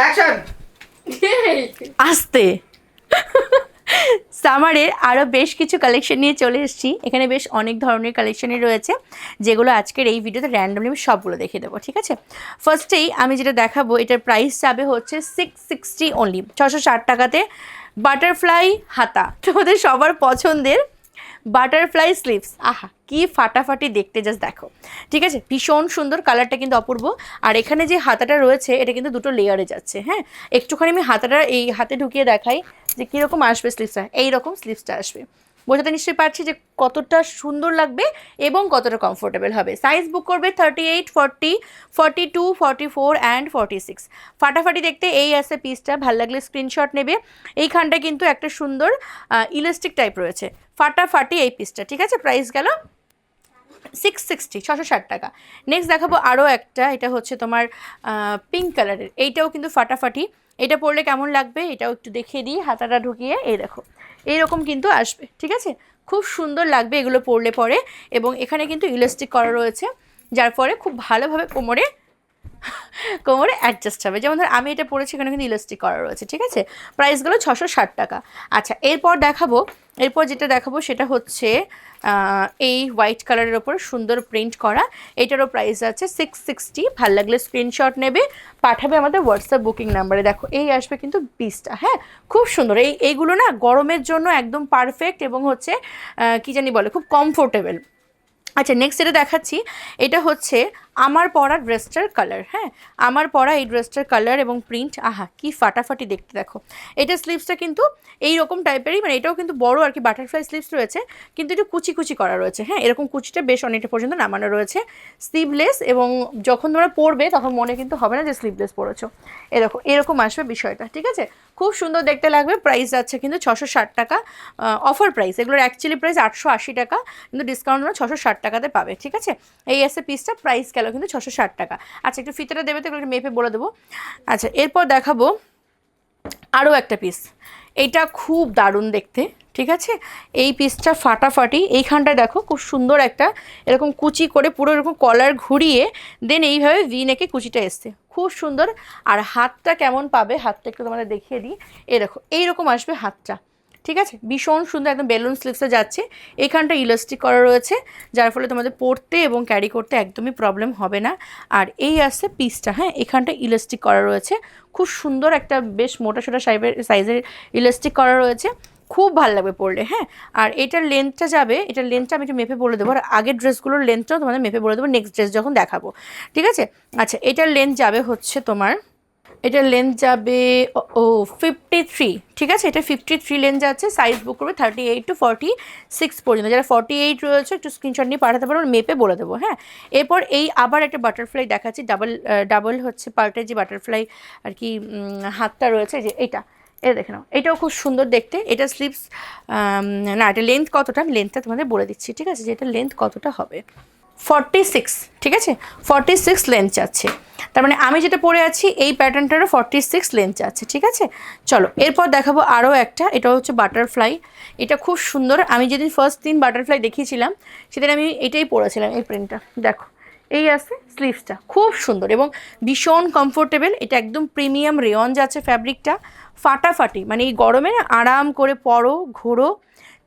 Action আসতে। সামারের আরও বেশ কিছু কালেকশন নিয়ে চলে এসেছি। এখানে বেশ অনেক ধরনের কালেকশনই রয়েছে, যেগুলো আজকের এই ভিডিওতে র্যান্ডমলি আমি সবগুলো দেখিয়ে দেবো, ঠিক আছে? ফার্স্টেই আমি যেটা দেখাবো, এটার প্রাইস যাবে হচ্ছে সিক্স সিক্সটি অনলি ছশো ষাট টাকাতে বাটারফ্লাই হাতা। তোমাদের সবার পছন্দের বাটারফ্লাই স্লিভস। আহা, কি ফাটাফাটি দেখতে জাস্ট দেখো। ঠিক আছে? ভীষণ সুন্দর কালারটা কিন্তু অপূর্ব। আর এখানে যে হাতাটা রয়েছে, এটা কিন্তু দুটো লেয়ারে যাচ্ছে হ্যাঁ? একটুখানি আমি হাতাটা এই হাতে ঢুকিয়ে দেখাই যে কীরকম আসবে স্লিভসটা এইরকম স্লিভসটা আসবে। বোঝাতে নিশ্চয়ই পারছি যে কতটা সুন্দর লাগবে এবং কতটা কমফোর্টেবল হবে। সাইজ বুক করবে thirty eight forty forty two forty four and forty six ফাটাফাটি দেখতে এই আছে পিসটা ভালো লাগলে স্ক্রিনশট নেবে। এইখানটা কিন্তু একটা সুন্দর ইলাস্টিক টাইপ রয়েছে। ফাটাফাটি এই পিসটা ঠিক আছে? প্রাইস গেল সিক্স সিক্সটি ছশো ষাট টাকা। নেক্সট দেখাবো আরও একটা, এটা হচ্ছে তোমার পিঙ্ক কালারের এইটাও কিন্তু ফাটাফাটি। এটা পরলে কেমন লাগবে এটাও একটু দেখিয়ে দিই, হাতাটা ঢুকিয়ে, এই দেখো। এইরকম কিন্তু আসবে, ঠিক আছে? খুব সুন্দর লাগবে এগুলো পরলে পরে এবং এখানে কিন্তু ইলাস্টিক করা রয়েছে, যার ফলে খুব ভালোভাবে কোমরে কোমরে অ্যাডজাস্ট হবে। যেমন ধর, আমি এটা পরেছি এখানে কিন্তু ইলাস্টিক করা রয়েছে, ঠিক আছে? প্রাইসগুলো ছশো ষাট টাকা। আচ্ছা এরপর দেখাবো এরপর যেটা দেখাবো সেটা হচ্ছে এই হোয়াইট কালারের ওপর সুন্দর প্রিন্ট করা। এটারও প্রাইস আছে সিক্স সিক্সটি ভালো লাগলে স্ক্রিনশট নেবে। পাঠাবে আমাদের হোয়াটসঅ্যাপ বুকিং নাম্বারে দেখো, এই আসবে কিন্তু পিসটা হ্যাঁ? খুব সুন্দর। এই এইগুলো না গরমের জন্য একদম পারফেক্ট এবং হচ্ছে কি জানি বলে, খুব কমফোর্টেবল আচ্ছা নেক্সট যেটা দেখাচ্ছি, এটা হচ্ছে আমার পরা ড্রেসটার কালার হ্যাঁ? আমার পরা এই ড্রেসটার কালার এবং প্রিন্ট আহা, কি ফাটাফাটি দেখতে দেখো। এটা স্লিভসটা কিন্তু এই রকম টাইপেরই মানে এটাও কিন্তু বড় আর কি বাটারফ্লাই স্লিভস রয়েছে, কিন্তু একটু কুচি কুচি করা রয়েছে হ্যাঁ? এরকম কুচিটা বেশ অনেকটা পর্যন্ত নামানো রয়েছে। স্লিভলেস এবং যখন তোমরা পরবে তখন মনে কিন্তু হবে না যে স্লিভলেস পরেছো। এরকম এরকম আসবে বিষয়টা, ঠিক আছে? খুব সুন্দর দেখতে লাগবে প্রাইস যাচ্ছে কিন্তু ছশো ষাট টাকা অফার প্রাইস এগুলোর অ্যাকচুয়ালি প্রাইস আটশো আশি টাকা, কিন্তু ডিসকাউন্ট ছশো ষাট টাকাতে পাবে, ঠিক আছে? এই এসে পিসটা প্রাইস গেল কিন্তু ছশো ষাট টাকা। আচ্ছা একটু ফিতেটা দেবে তো, এগুলো একটু মেপে বলে দেবো। আচ্ছা এরপর দেখাবো আরও একটা পিস এইটা খুব দারুণ দেখতে, ঠিক আছে? এই পিসটা ফাটাফাটি এইখানটা দেখো খুব সুন্দর একটা এরকম কুচি করে পুরো এরকম কলার ঘুরিয়ে দেন এইভাবে ভি নেকে কুচিটা এসছে। খুব সুন্দর। আর হাতটা কেমন পাবে? হাতটা একটু তোমাদের দেখিয়ে দিই। এরকম এইরকম আসবে হাতটা। ঠিক আছে? ভীষণ সুন্দর একদম বেলুন স্লিপসে যাচ্ছে। এখানটা ইলাস্টিক করা রয়েছে, যার ফলে তোমাদের পরতে এবং ক্যারি করতে একদমই প্রবলেম হবে না। আর এই আসছে পিসটা হ্যাঁ? এখানটা ইলাস্টিক করা রয়েছে। খুব সুন্দর একটা বেশ মোটা সোটা সাইজের সাইজের ইলাস্টিক করা রয়েছে। খুব ভালো লাগবে পরলে হ্যাঁ? আর এটার লেন্থটা যাবে, এটার লেন্থটা আমি একটু মেপে বলে দেবো। আর আগের ড্রেসগুলোর লেন্থটাও তোমাদের মেপে বলে দেবো নেক্সট ড্রেস যখন দেখাবো। ঠিক আছে? আচ্ছা এটার লেন্থ যাবে হচ্ছে তোমার এটার লেন্থ যাবে, ও ফিফটি থ্রি ঠিক আছে? এটা ফিফটি থ্রি লেন্থ যাচ্ছে সাইজ বুক করবে thirty eight to forty six পর্যন্ত। যারা ফর্টি এইট রয়েছে, একটু স্ক্রিনশট নিয়ে পাঠাতে পারো মেপে বলে দেবো হ্যাঁ? এরপর এই আবার একটা বাটারফ্লাই দেখাচ্ছি ডাবল ডাবল হচ্ছে পার্টের যে বাটারফ্লাই আর কি হাতটা রয়েছে, যে এইটা এটা দেখে নাও, এটাও খুব সুন্দর দেখতে। এটা স্লিপস না, এটা লেন্থ কতটা? আমি লেন্থটা তোমাদের বলে দিচ্ছি, ঠিক আছে? যে এটা লেন্থ কতটা হবে। ফর্টি সিক্স ঠিক আছে? ফর্টি সিক্স লেন্থ যাচ্ছে। তার মানে আমি যেটা পরে আছি, এই প্যাটার্নটারও ফর্টি সিক্স লেন্থ যাচ্ছে, ঠিক আছে? চলো, এরপর দেখাবো আরও একটা এটা হচ্ছে বাটারফ্লাই এটা খুব সুন্দর, আমি যেদিন ফার্স্ট দিন বাটারফ্লাই দেখিয়েছিলাম, সেদিন আমি এটাই পরেছিলাম, এই প্রিন্টটা দেখো, এই আছে স্লিভসটা খুব সুন্দর এবং ভীষণ কমফোর্টেবল এটা একদম প্রিমিয়াম রেয়ন যাচ্ছে ফ্যাব্রিকটা ফাটাফাটি মানে এই গরমে আরাম করে পরো, ঘোরো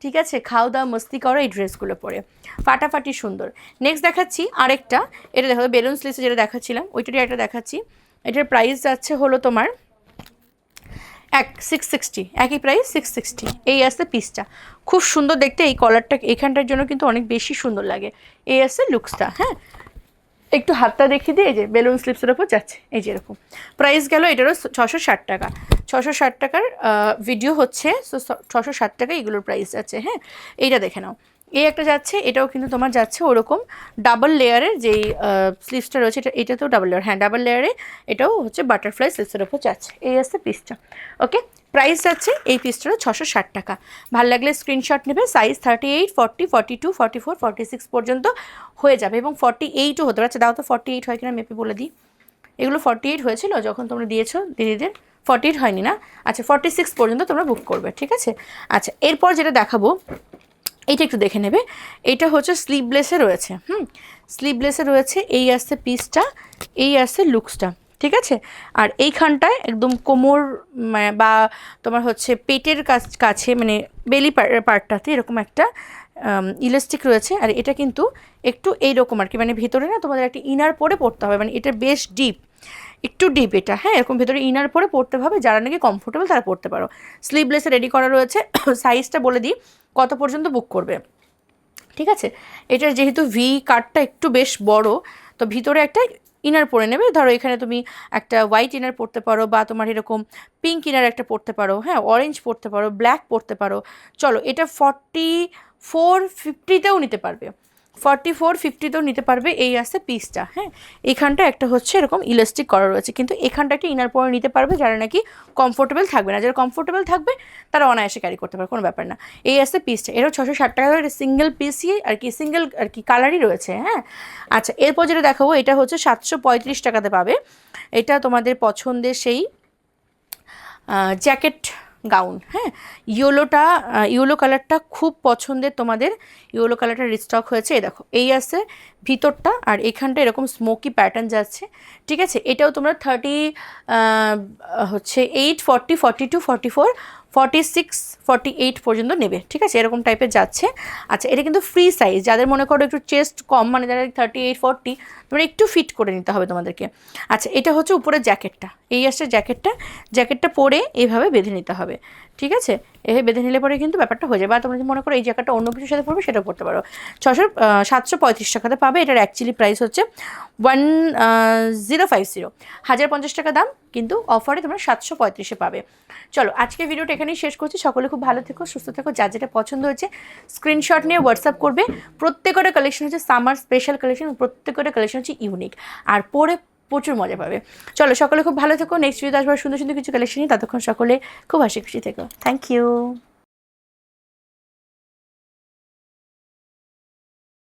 ঠিক আছে? খাও দাও মস্তি করো, এই ড্রেসগুলো পরে। ফাটাফাটি সুন্দর। নেক্সট দেখাচ্ছি আরেকটা। এটা দেখো বেলুন স্লিভসে যেটা দেখাচ্ছিলাম, ওইটারই একটা দেখাচ্ছি। এটার প্রাইস যাচ্ছে হলো তোমার এক সিক্স সিক্সটি একই প্রাইস সিক্স সিক্সটি এই আসছে পিসটা খুব সুন্দর দেখতে, এই কলারটা এখানটার জন্য কিন্তু অনেক বেশি সুন্দর লাগে। এই আসছে লুকসটা হ্যাঁ? একটু হাতটা দেখিয়ে দিয়ে এই যে বেলুন স্লিপসের ওপর যাচ্ছে, এই যে এরকম। প্রাইস গেল এটারও ছশো ষাট টাকা। ছশো ষাট টাকার ভিডিও হচ্ছে সো ছশো ষাট টাকা এগুলোর প্রাইস যাচ্ছে হ্যাঁ? এইটা দেখে নাও। এই একটা যাচ্ছে, এটাও কিন্তু তোমার যাচ্ছে ওরকম ডাবল লেয়ারের যেই স্লিভসটা রয়েছে, এটা, এটাতেও ডাবল লেয়ার হ্যাঁ ডাবল লেয়ারে এটাও হচ্ছে বাটারফ্লাই স্লিভসের ওপর যাচ্ছে। এই আসছে পিসটা ওকে প্রাইস যাচ্ছে এই পিসটারও ছশো ষাট টাকা। ভালো লাগলে স্ক্রিনশট নেবে size thirty eight forty forty two forty four forty six পর্যন্ত হয়ে যাবে এবং ফর্টি এইটও হতে পারে। আচ্ছা দাও তো ফর্টি এইট হয় কিনা মেপে বলে দিই। এগুলো ফর্টি এইট হয়েছিল যখন তোমরা দিয়েছ দিদিদের। ফর্টি এইট হয়নি না? আচ্ছা ফর্টি সিক্স পর্যন্ত তোমরা বুক করবে, ঠিক আছে? আচ্ছা এরপর যেটা দেখাবো, এইটা একটু দেখে নেবে। এইটা হচ্ছে স্লিভলেসে রয়েছে, হুম? স্লিভলেসে রয়েছে, এই আসছে পিসটা এই আসছে লুকসটা ঠিক আছে? আর এইখানটায় একদম কোমর মানে বা তোমার হচ্ছে পেটের কাছে মানে বেলি পার্টটাতে এরকম একটা ইলাস্টিক রয়েছে, আর এটা কিন্তু একটু এইরকম আর কি মানে ভেতরে না তোমাদের একটা ইনার পরে পড়তে হবে মানে এটা বেশ ডিপ একটু ডিপ এটা হ্যাঁ এরকম ভেতরে ইনার পরে পড়তে হবে, যারা নাকি কমফোর্টেবল তারা পড়তে পারো। স্লিভলেসে রেডি করা রয়েছে সাইজটা বলে দিই, কত পর্যন্ত বুক করবে। ঠিক আছে? এটার যেহেতু ভি কাটটা একটু বেশ বড়, তো ভিতরে একটা ইনার পরে নেবে। ধরো এখানে তুমি একটা হোয়াইট ইনার পরতে পারো বা তোমার এরকম পিঙ্ক ইনার একটা পরতে পারো হ্যাঁ অরেঞ্জ পরতে পারো ব্ল্যাক পরতে পারো। চলো, এটা ফর্টি ফোর ফিফটিতেও নিতে পারবে। ফর্টি ফোর ফিফটিতেও নিতে পারবে এই আছে পিসটা হ্যাঁ? এখানটা একটা হচ্ছে এরকম ইলাস্টিক করা রয়েছে, কিন্তু এখানটা একটা ইনার পরে নিতে পারবে যারা নাকি কমফোর্টেবল থাকবে না। যারা কমফোর্টেবল থাকবে, তারা অনায়াসে ক্যারি করতে পারবে, কোনো ব্যাপার না। এই আছে পিসটা এরও ছশো ষাট টাকা করে সিঙ্গেল পিসই আর কি সিঙ্গেল আর কি কালারই রয়েছে হ্যাঁ? আচ্ছা এরপর যেটা দেখাবো, এটা হচ্ছে সাতশো পঁয়ত্রিশ টাকাতে পাবে। এটা তোমাদের পছন্দের সেই জ্যাকেট গাউন হ্যাঁ? ইয়েলোটা ইয়েলো কালারটা খুব পছন্দের তোমাদের। ইয়েলো কালারটা রিস্টক হয়েছে, এই দেখো, এই আছে ভিতরটা, আর এখানটা এরকম স্মোকি প্যাটার্ন যাচ্ছে, ঠিক আছে? এটাও তোমরা থার্টি হচ্ছে eight forty forty two forty four forty six forty eight পর্যন্ত নেবে, ঠিক আছে? এরকম টাইপের যাচ্ছে। আচ্ছা এটা কিন্তু ফ্রি সাইজ যাদের মনে করো একটু চেস্ট কম মানে যারা থার্টি এইট ফর্টি তোমরা একটু ফিট করে নিতে হবে তোমাদেরকে। আচ্ছা এটা হচ্ছে উপরে জ্যাকেটটা এই আসছে জ্যাকেটটা জ্যাকেটটা পরে এইভাবে বেঁধে নিতে হবে, ঠিক আছে? এভাবে বেঁধে নিলে পরে কিন্তু ব্যাপারটা হয়ে যাবে বা তোমরা যদি মনে করো এই জায়গাটা অন্য কিছুর সাথে পড়বে, সেটাও পড়তে পারো। ছশো সাতশো পঁয়ত্রিশ টাকাতে পাবে। এটার অ্যাকচুয়ালি প্রাইস হচ্ছে ওয়ান জিরো ফাইভ জিরো হাজার পঞ্চাশ টাকা দাম, কিন্তু অফারে তোমরা সাতশো পঁয়ত্রিশে পাবে। চলো আজকে ভিডিওটা এখানেই শেষ করছি। সকলে খুব ভালো থেকো, সুস্থ থেকো। যার যেটা পছন্দ হয়েছে স্ক্রিনশট নিয়ে হোয়াটসঅ্যাপ করবে। প্রত্যেকটা কালেকশন হচ্ছে সামার স্পেশাল কালেকশন প্রত্যেকটা কালেকশন হচ্ছে ইউনিক আর পরে প্রচুর মজা পাবে। চলো সকলে খুব ভালো থেকো নেক্সট ভিডিওতে আসবার সুন্দর সুন্দর কিছু কালেকশন নিয়ে। ততক্ষণ সকলে খুব হাসি খুশি থেকো। Thank you